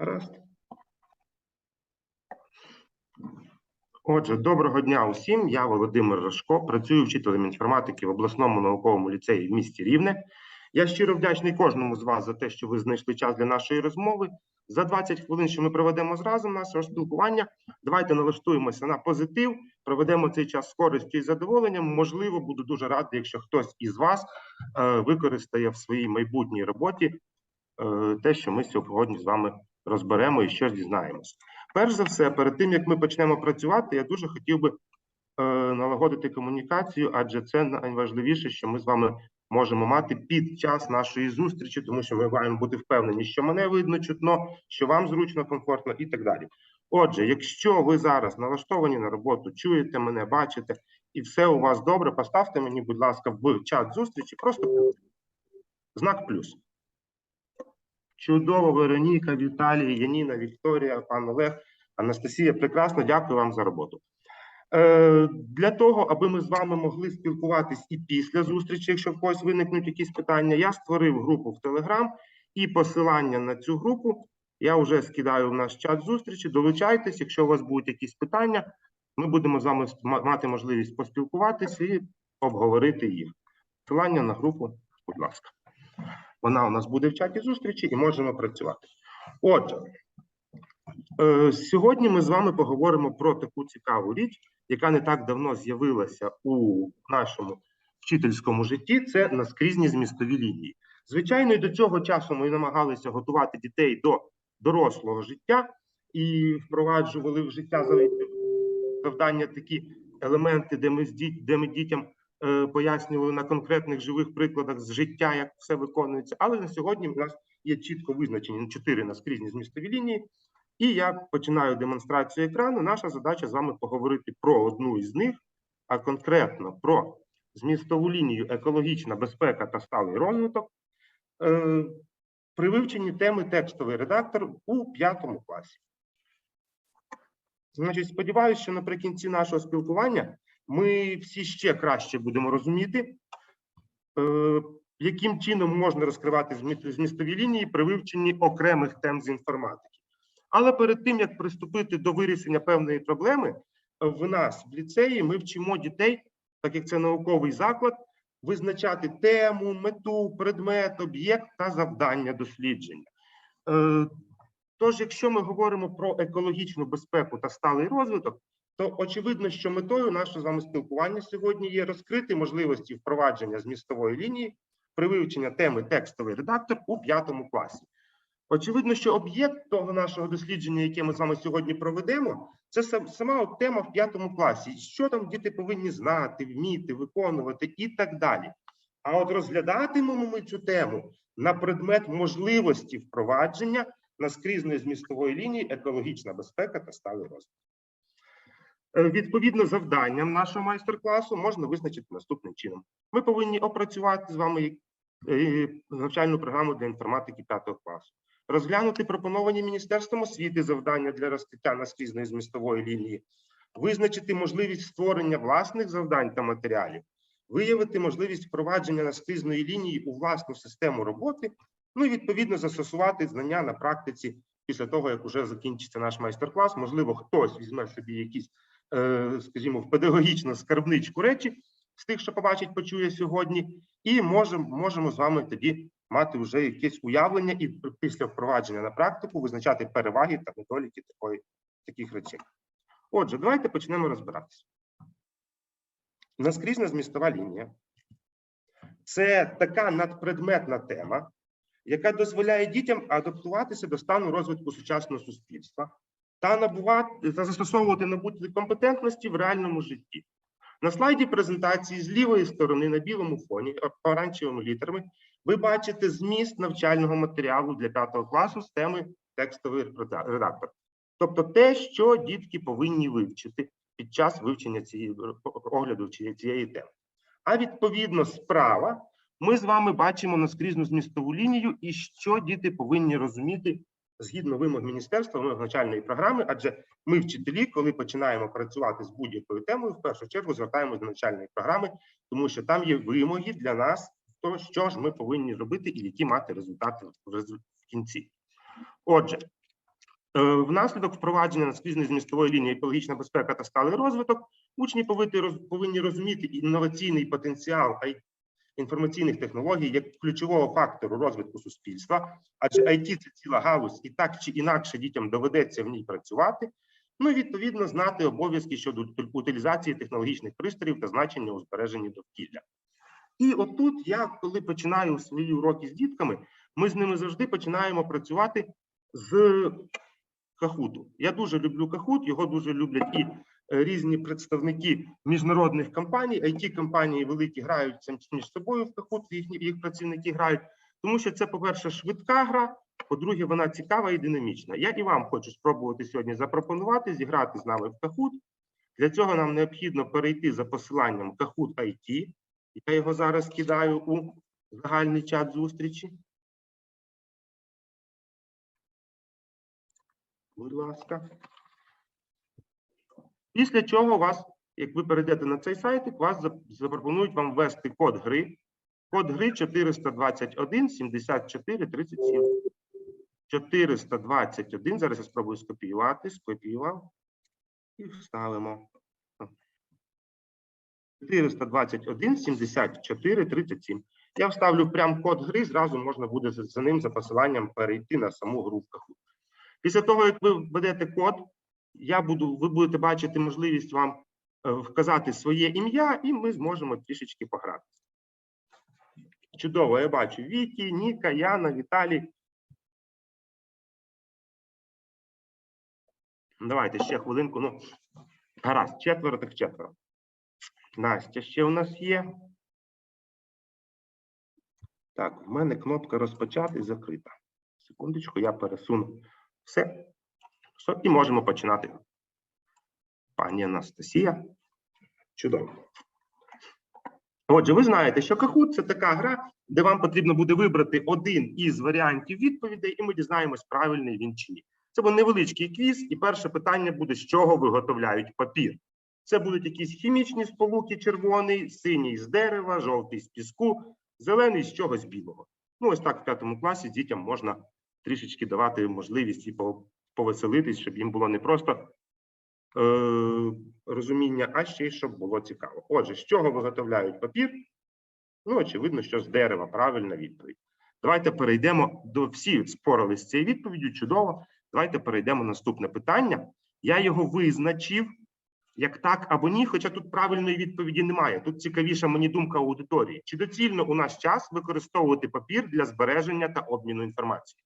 Гаразд. Отже, доброго дня усім. Я Володимир Рожко, працюю вчителем інформатики в обласному науковому ліцеї в місті Рівне. Я щиро вдячний кожному з вас за те, що ви знайшли час для нашої розмови. За 20 хвилин, що ми проведемо зразу нашого спілкування. Давайте налаштуємося на позитив, проведемо цей час з користю і задоволенням. Можливо, буду дуже радий, якщо хтось із вас е, використає в своїй майбутній роботі е, те, що ми сьогодні з вами розберемо і щось дізнаємося. Перш за все, перед тим як ми почнемо працювати, я дуже хотів би е, налагодити комунікацію, адже це найважливіше, що ми з вами можемо мати під час нашої зустрічі, тому що ми маємо бути впевнені, що мене видно, чутно, що вам зручно, комфортно і так далі. Отже, якщо ви зараз налаштовані на роботу, чуєте мене, бачите, і все у вас добре, поставте мені, будь ласка, в чат зустрічі просто знак плюс. Чудово, Вероніка, Віталій, Яніна, Вікторія, пан Олег, Анастасія. Прекрасно, дякую вам за роботу. Е, для того, аби ми з вами могли спілкуватись і після зустрічі, якщо в когось виникнуть якісь питання, я створив групу в Телеграм і посилання на цю групу я вже скидаю в наш чат зустрічі. Долучайтесь, якщо у вас будуть якісь питання, ми будемо з вами мати можливість поспілкуватися і обговорити їх. Посилання на групу, будь ласка. Вона у нас буде в чаті зустрічі і можемо працювати. Отже, е, сьогодні ми з вами поговоримо про таку цікаву річ, яка не так давно з'явилася у нашому вчительському житті. Це наскрізні змістові лінії. Звичайно, і до цього часу ми намагалися готувати дітей до дорослого життя і впроваджували в життя за- завдання такі елементи, де ми з діт- де ми дітям пояснювали на конкретних живих прикладах з життя, як все виконується. Але на сьогодні в нас є чітко визначені чотири наскрізні змістові лінії. І я починаю демонстрацію екрану. Наша задача з вами поговорити про одну із них, а конкретно про змістову лінію екологічна безпека та сталий розвиток е, при вивченні теми текстовий редактор у п'ятому класі. Значить, сподіваюся, що наприкінці нашого спілкування ми всі ще краще будемо розуміти, е, яким чином можна розкривати змістові лінії при вивченні окремих тем з інформатики. Але перед тим як приступити до вирішення певної проблеми, е, в нас в ліцеї ми вчимо дітей, так як це науковий заклад, визначати тему, мету, предмет, об'єкт та завдання дослідження. Е, Тож, якщо ми говоримо про екологічну безпеку та сталий розвиток, то очевидно, що метою нашого з вами спілкування сьогодні є розкрити можливості впровадження змістової лінії при вивченні теми текстовий редактор у п'ятому класі. Очевидно, що об'єкт того нашого дослідження, яке ми з вами сьогодні проведемо, це сама тема в п'ятому класі. Що там діти повинні знати, вміти, виконувати і так далі. А от розглядатимемо ми цю тему на предмет можливості впровадження наскрізної змістової лінії екологічна безпека та сталий розвиток. Е, Відповідно, завданням нашого майстер-класу можна визначити наступним чином. Ми повинні опрацювати з вами е, навчальну програму для інформатики 5 класу, розглянути пропоновані Міністерством освіти завдання для розкриття наскрізної змістової лінії, визначити можливість створення власних завдань та матеріалів, виявити можливість впровадження наскрізної лінії у власну систему роботи, ну і відповідно застосувати знання на практиці після того, як уже закінчиться наш майстер-клас. Можливо, хтось візьме собі якісь, скажімо, в педагогічну скарбничку речі з тих, що побачить, почує сьогодні, і можемо, можемо з вами тоді мати вже якесь уявлення і після впровадження на практику визначати переваги та недоліки такої, таких речей. Отже, давайте почнемо розбиратися. Наскрізна змістова лінія це така надпредметна тема, яка дозволяє дітям адаптуватися до стану розвитку сучасного суспільства та набувати та застосовувати набуті компетентності в реальному житті. На слайді презентації з лівої сторони на білому фоні оранжевими літерами ви бачите зміст навчального матеріалу для 5 класу з теми текстовий реда- редактор. Тобто те, що дітки повинні вивчити під час вивчення цієї огляду цієї теми. А відповідно справа ми з вами бачимо наскрізну змістову лінію і що діти повинні розуміти згідно вимог міністерства вимог навчальної програми, адже ми, вчителі, коли починаємо працювати з будь-якою темою, в першу чергу звертаємося до навчальної програми, тому що там є вимоги для нас, то що ж ми повинні робити і які мати результати в кінці. Отже, Е, Внаслідок впровадження наскрізної змістової лінії екологічна безпека та сталий розвиток учні повинні, роз- розуміти інноваційний потенціал інформаційних технологій як ключового фактору розвитку суспільства, адже IT – це ціла галузь, і так чи інакше дітям доведеться в ній працювати. Ну і відповідно знати обов'язки щодо утилізації технологічних пристроїв та значення у збереженні довкілля. І отут я, коли починаю свої уроки з дітками, ми з ними завжди починаємо працювати з Кахуту. Я дуже люблю Кахут, його дуже люблять і різні представники міжнародних компаній. it компанії великі граються між собою в Кахут, їхні їх працівники грають, тому що це, по-перше, швидка гра. По-друге, вона цікава і динамічна. Я і вам хочу спробувати сьогодні запропонувати зіграти з нами в Kahoot. Для цього нам необхідно перейти за посиланням Kahoot IT. Я його зараз кидаю у загальний чат зустрічі. Будь ласка. Після чого вас, як ви перейдете на цей сайт, вас запропонують вам ввести код гри. Код гри 421 74 37. 421. Зараз я спробую скопіювати. Скопіював. І вставимо. 421 74 37. Я вставлю прям код гри, зразу можна буде за ним за посиланням перейти на саму гру в. Після того, як ви введете код, я буду, ви будете бачити можливість вам е, вказати своє ім'я, і ми зможемо трішечки пограти. Чудово, я бачу Вікі, Ніка, Яна, Віталій. Давайте ще хвилинку. Ну, гаразд, четверо так четверо. Настя ще у нас є. Так, в мене кнопка розпочати закрита. Секундочку, я пересуну все. Все, і можемо починати. Пані Анастасія. Чудово. Отже, ви знаєте, що Kahoot – це така гра, де вам потрібно буде вибрати один із варіантів відповідей, і ми дізнаємось, правильний він чи ні. Це буде невеличкий квіз, і перше питання буде: з чого виготовляють папір. Це будуть якісь хімічні сполуки: червоний, синій з дерева, жовтий з піску, зелений з чогось білого. Ну, ось так в п'ятому класі дітям можна трішечки давати можливість і повеселитись, щоб їм було не просто е, розуміння, а ще й щоб було цікаво. Отже, з чого виготовляють папір? Ну, очевидно, що з дерева правильна відповідь. Давайте перейдемо до всі спорились з цією відповіддю. Чудово. Давайте перейдемо на наступне питання. Я його визначив як так або ні, хоча тут правильної відповіді немає. Тут цікавіша мені думка аудиторії. Чи доцільно у наш час використовувати папір для збереження та обміну інформацією?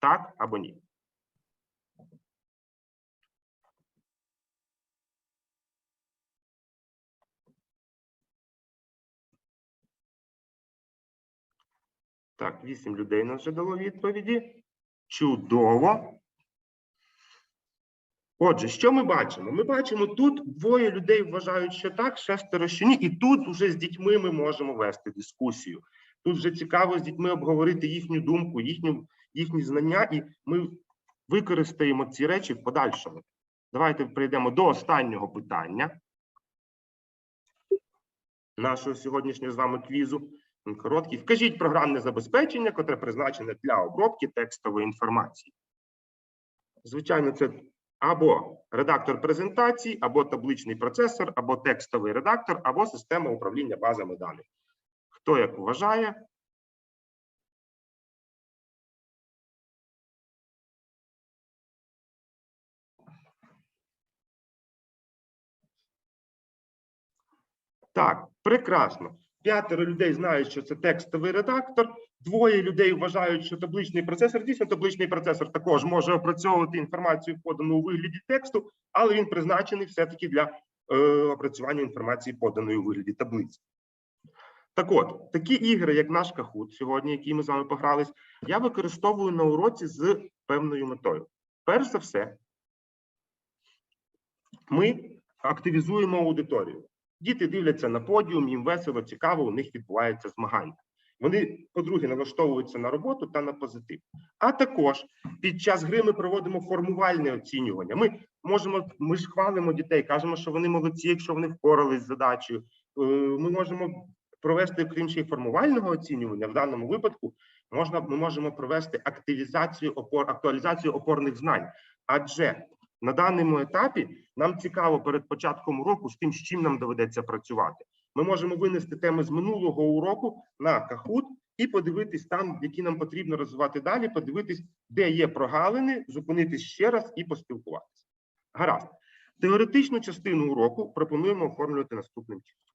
Так або ні? Так, вісім людей нас вже дало відповіді. Чудово. Отже, що ми бачимо? Ми бачимо, тут двоє людей вважають, що так, шестеро, що ні, і тут вже з дітьми ми можемо вести дискусію. Тут вже цікаво з дітьми обговорити їхню думку, їхню, їхні знання, і ми використаємо ці речі в подальшому. Давайте прийдемо до останнього питання нашого сьогоднішнього з вами квізу. Короткий. Вкажіть програмне забезпечення, котре призначене для обробки текстової інформації. Звичайно, це або редактор презентацій, або табличний процесор, або текстовий редактор, або система управління базами даних. Хто як вважає? Так, прекрасно. П'ятеро людей знають, що це текстовий редактор. Двоє людей вважають, що табличний процесор дійсно табличний процесор також може опрацьовувати інформацію, подану у вигляді тексту, але він призначений все-таки для е, опрацювання інформації, поданої у вигляді таблиці. Так от, такі ігри, як наш Kahoot сьогодні, які ми з вами погрались, я використовую на уроці з певною метою. Перш за все, ми активізуємо аудиторію. Діти дивляться на подіум, їм весело, цікаво, у них відбувається змагання. Вони, по-друге, налаштовуються на роботу та на позитив. А також під час гри ми проводимо формувальне оцінювання. Ми можемо, ми ж хвалимо дітей, кажемо, що вони молодці, якщо вони впорались з задачею. Е, Ми можемо провести, крім ще й формувального оцінювання, в даному випадку можна, ми можемо провести активізацію опор, актуалізацію опорних знань. Адже на даному етапі нам цікаво перед початком уроку з тим, з чим нам доведеться працювати. Ми можемо винести теми з минулого уроку на кахут і подивитись там, які нам потрібно розвивати далі, подивитись, де є прогалини, зупинитись ще раз і поспілкуватися. Гаразд. Теоретичну частину уроку пропонуємо оформлювати наступним чином.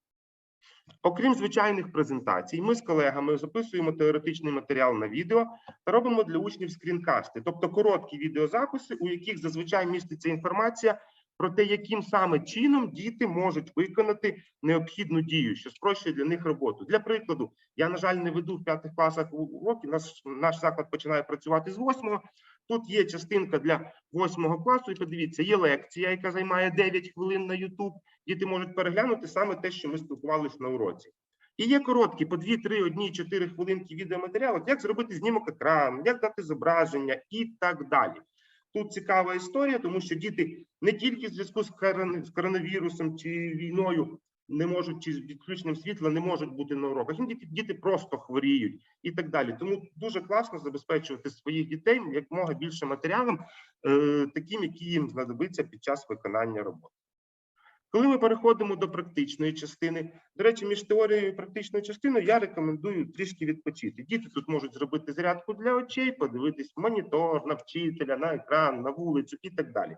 Окрім звичайних презентацій, ми з колегами записуємо теоретичний матеріал на відео та робимо для учнів скрінкасти, тобто короткі відеозаписи, у яких зазвичай міститься інформація про те, яким саме чином діти можуть виконати необхідну дію, що спрощує для них роботу. Для прикладу, я, на жаль, не веду в п'ятих класах уроки. Наш, наш заклад починає працювати з восьмого. Тут є частинка для восьмого класу, і подивіться, є лекція, яка займає 9 хвилин на YouTube. Діти можуть переглянути саме те, що ми спілкувалися на уроці. І є короткі по 2, 3, 1, 4 хвилинки відеоматеріалу, як зробити знімок екрану, як дати зображення і так далі. Тут цікава історія, тому що діти не тільки в зв'язку з корон- з коронавірусом чи війною не можуть, чи з відключенням світла не можуть бути на уроках. Діти діти просто хворіють і так далі. Тому дуже класно забезпечувати своїх дітей якомога більше матеріалом, е, таким, які їм знадобиться під час виконання роботи. Коли ми переходимо до практичної частини, до речі, між теорією і практичною частиною я рекомендую трішки відпочити. Діти тут можуть зробити зарядку для очей, подивитись монітор, на вчителя, на екран, на вулицю і так далі.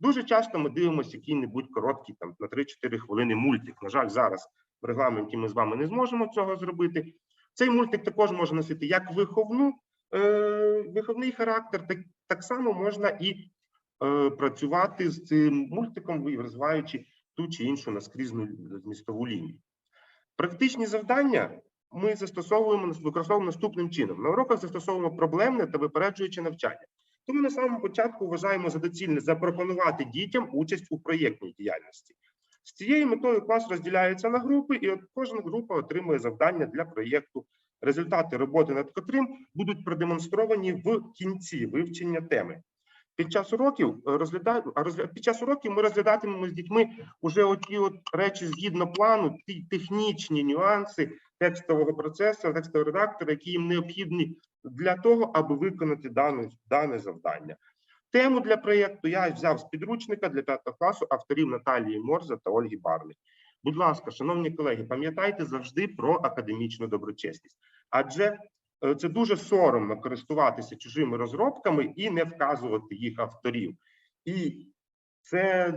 Дуже часто ми дивимося який-небудь короткий там на 3-4 хвилини мультик. На жаль, зараз в регламенті ми з вами не зможемо цього зробити. Цей мультик також може носити як виховну, е, виховний характер, так, так само можна і е, працювати з цим мультиком, ви- розвиваючи ту чи іншу наскрізну змістову лінію. Практичні завдання ми застосовуємо використовуємо наступним чином. На уроках застосовуємо проблемне та випереджуюче навчання. Тому на самому початку вважаємо за доцільне запропонувати дітям участь у проєктній діяльності. З цією метою клас розділяється на групи, і от кожна група отримує завдання для проєкту. Результати роботи над котрим будуть продемонстровані в кінці вивчення теми. Під час уроків е, розглядаємо під час уроків ми розглядатимемо з дітьми уже оті от речі згідно плану, ті технічні нюанси текстового процесу, текстового редактора, які їм необхідні для того, аби виконати дане, дане завдання. Тему для проєкту я взяв з підручника для п'ятого класу авторів Наталії Морза та Ольги Барлик. Будь ласка, шановні колеги, пам'ятайте завжди про академічну доброчесність, адже це дуже соромно користуватися чужими розробками і не вказувати їх авторів. І це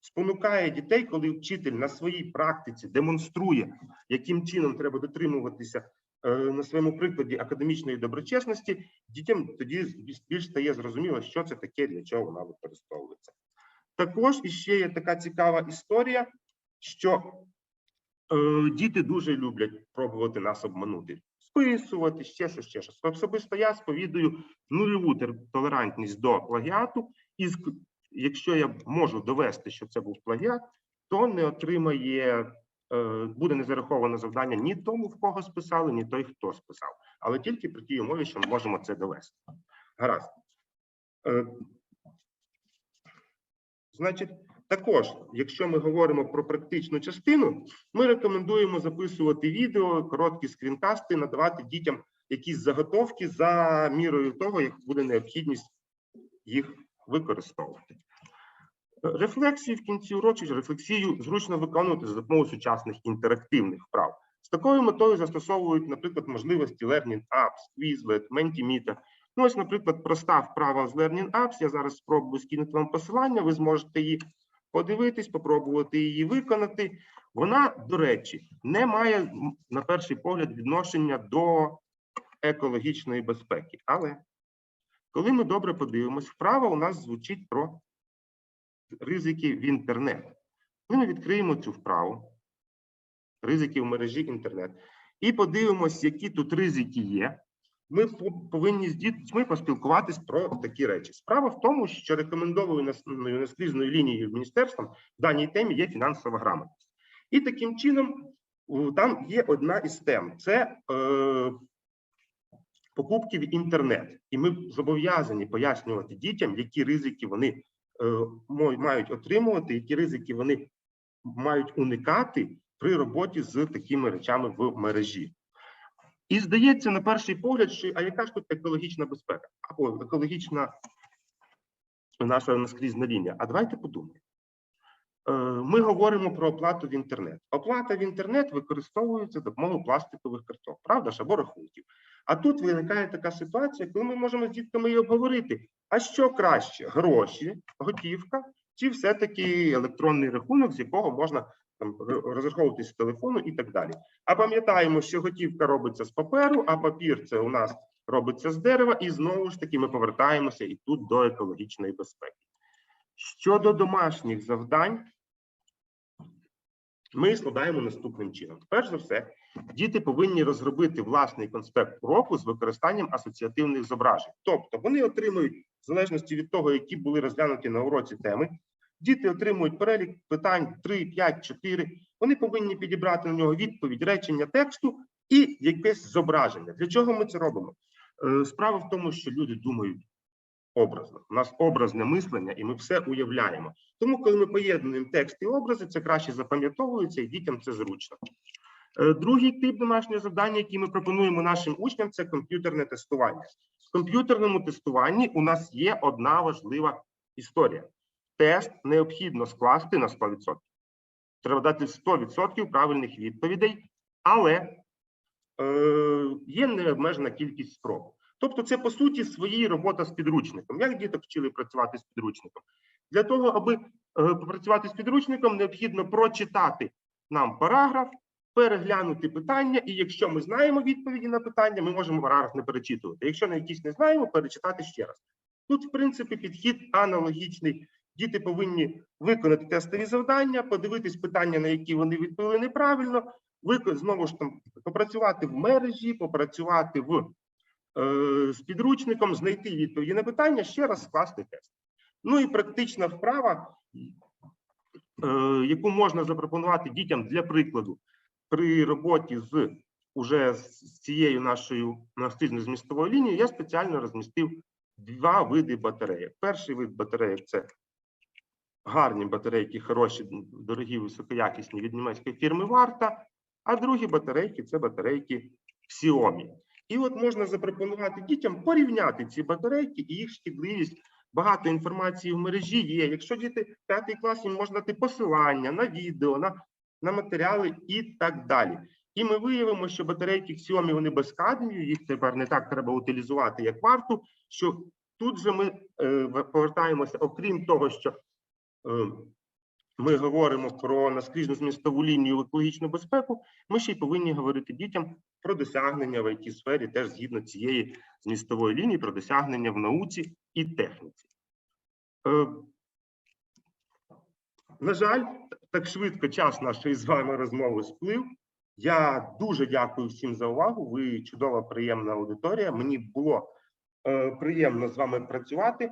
спонукає дітей, коли вчитель на своїй практиці демонструє, яким чином треба дотримуватися е, на своєму прикладі академічної доброчесності, дітям тоді більш стає зрозуміло, що це таке, для чого вона використовується. Також іще є така цікава історія, що е, діти дуже люблять пробувати нас обманути, списувати, ще щось, ще щось. Особисто я сповідую нульову толерантність до плагіату, і якщо я можу довести, що це був плагіат, то не отримає, е, буде не зараховане завдання ні тому, в кого списали, ні той, хто списав, але тільки при тій умові, що ми можемо це довести. Гаразд. Е, Значить, також, якщо ми говоримо про практичну частину, ми рекомендуємо записувати відео, короткі скрінкасти, надавати дітям якісь заготовки за мірою того, як буде необхідність їх використовувати. Рефлексії в кінці урочища, рефлексію зручно виконувати за допомогою сучасних інтерактивних вправ. З такою метою застосовують, наприклад, можливості Learning Apps, Quizlet, Mentimeter. Ну, ось, наприклад, проста вправа з Learning Apps. Я зараз спробую скинути вам посилання, ви зможете її подивитись, попробувати її виконати. Вона, до речі, не має на перший погляд відношення до екологічної безпеки. Але коли ми добре подивимось, вправа у нас звучить про ризики в інтернет. Коли ми відкриємо цю вправу, ризики в мережі інтернет, і подивимось, які тут ризики є. Ми по- повинні з дітьми поспілкуватись про такі речі. Справа в тому, що рекомендованою насною наскрізною лінією міністерством в даній темі є фінансова грамотність. І таким чином там є одна із тем: це е, покупки в інтернет. І ми зобов'язані пояснювати дітям, які ризики вони е, мають отримувати, які ризики вони мають уникати при роботі з такими речами в мережі. І здається, на перший погляд, що а яка ж тут екологічна безпека або екологічна наша наскрізна лінія. А давайте подумаємо. Е, Ми говоримо про оплату в інтернет. Оплата в інтернет використовується допомогою пластикових карток, правда ж, або рахунків. А тут виникає така ситуація, коли ми можемо з дітками і обговорити, а що краще: гроші, готівка, чи все-таки електронний рахунок, з якого можна там розраховуватись з телефону і так далі. А пам'ятаємо, що готівка робиться з паперу, а папір це у нас робиться з дерева, і знову ж таки ми повертаємося і тут до екологічної безпеки. Щодо домашніх завдань, ми складаємо наступним чином. Перш за все, діти повинні розробити власний конспект уроку з використанням асоціативних зображень. Тобто вони отримують, в залежності від того, які були розглянуті на уроці теми, діти отримують перелік питань 3, 5, 4. Вони повинні підібрати на нього відповідь, речення тексту і якесь зображення. Для чого ми це робимо? Е, Справа в тому, що люди думають образно. У нас образне мислення, і ми все уявляємо. Тому, коли ми поєднуємо текст і образи, це краще запам'ятовується і дітям це зручно. Е, Другий тип домашнього завдання, який ми пропонуємо нашим учням, це комп'ютерне тестування. В комп'ютерному тестуванні у нас є одна важлива історія. Тест необхідно скласти на 100%. Треба дати 100% правильних відповідей, але е, є необмежена кількість спроб. Тобто, це по суті своїй робота з підручником. Як діток вчили працювати з підручником? Для того, аби е, попрацювати з підручником, необхідно прочитати нам параграф, переглянути питання, і якщо ми знаємо відповіді на питання, ми можемо параграф не перечитувати. Якщо на якісь не знаємо, перечитати ще раз. Тут, в принципі, підхід аналогічний. Діти повинні виконати тестові завдання, подивитись питання, на які вони відповіли неправильно, знову ж там попрацювати в мережі, попрацювати в е, з підручником, знайти відповіді на питання, ще раз скласти тест. Ну і практична вправа, е, яку можна запропонувати дітям для прикладу при роботі з уже з цією нашою настижною змістовою лінією, я спеціально розмістив два види батареїк. Перший вид батареїк це гарні батарейки, хороші, дорогі, високоякісні від німецької фірми Варта, а другі батарейки це батарейки Xiaomi. І от можна запропонувати дітям порівняти ці батарейки і їх шкідливість. Багато інформації в мережі є. Якщо діти п'ятий клас, їм можна дати посилання на відео, на, на матеріали і так далі. І ми виявимо, що батарейки Xiaomi, вони без кадмію, їх тепер не так треба утилізувати, як варту. Що тут же ми е, повертаємося, окрім того, що ми говоримо про наскрізну змістову лінію в екологічну безпеку, ми ще й повинні говорити дітям про досягнення в it сфері теж згідно цієї змістової лінії, про досягнення в науці і техніці. Е, на жаль, так швидко час нашої з вами розмови сплив. Я дуже дякую всім за увагу. Ви чудова, приємна аудиторія. Мені було е, приємно з вами працювати.